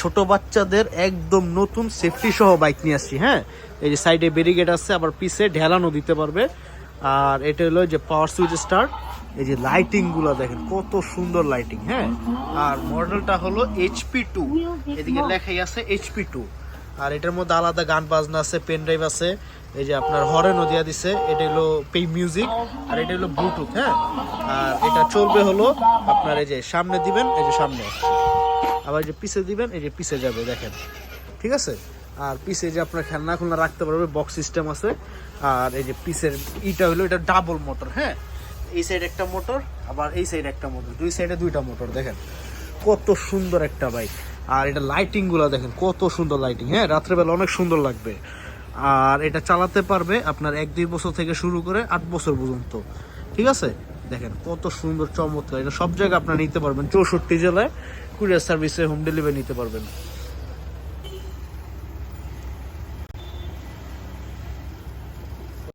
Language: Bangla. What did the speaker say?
ছোট বাচ্চাদের একদম নতুন সেফটি সহ বাইক নিয়ে আসছি হ্যাঁ? এই যে সাইডে ব্যারিগেড আছে, আবার পিছে ঢেলানো দিতে পারবে। আর এটা হলো যে পাওয়ার সুইচ স্টার এই যে লাইটিংগুলো দেখেন, কত সুন্দর লাইটিং হ্যাঁ? আর মডেলটা হলো এইচপি টু এদিকে লেখাই আছে এইচপি টু আর এটার মধ্যে আলাদা গান বাজনা আছে পেন ড্রাইভ আছে, এই যে আপনার হরেনও দেওয়া দিছে, এটা হলো পে মিউজিক আর এটা হলো ব্লুটুথ হ্যাঁ? আর এটা চলবে হলো আপনার এই যে সামনে দিবেন, এই যে সামনে। আবার যে পিছে দিবেন, এই যে পিছে যাবে, দেখেন। ঠিক আছে? আর পিছে যে আপনার খেলনা খুলনা রাখতে পারবে বক্স সিস্টেম আছে। আর এই যে পিসের ইটা হলো, এটা ডাবল মোটর হ্যাঁ? এই সাইড একটা মোটর আবার এই সাইড একটা মোটর দুই সাইডে দুইটা মোটর দেখেন। কত সুন্দর একটা বাইক আর এটা লাইটিংগুলো দেখেন, কত সুন্দর লাইটিং হ্যাঁ? রাত্রেবেলা অনেক সুন্দর লাগবে। আর এটা চালাতে পারবে আপনার এক দুই বছর থেকে শুরু করে আট বছর পর্যন্ত। ঠিক আছে? দেখেন, কত সুন্দর, চমৎকার। এটা সব জায়গায় আপনারা নিতে পারবেন। চৌষট্টি জেলায়। কুরিয়ার সার্ভিসে হোম ডেলিভারি নিতে পারবেন।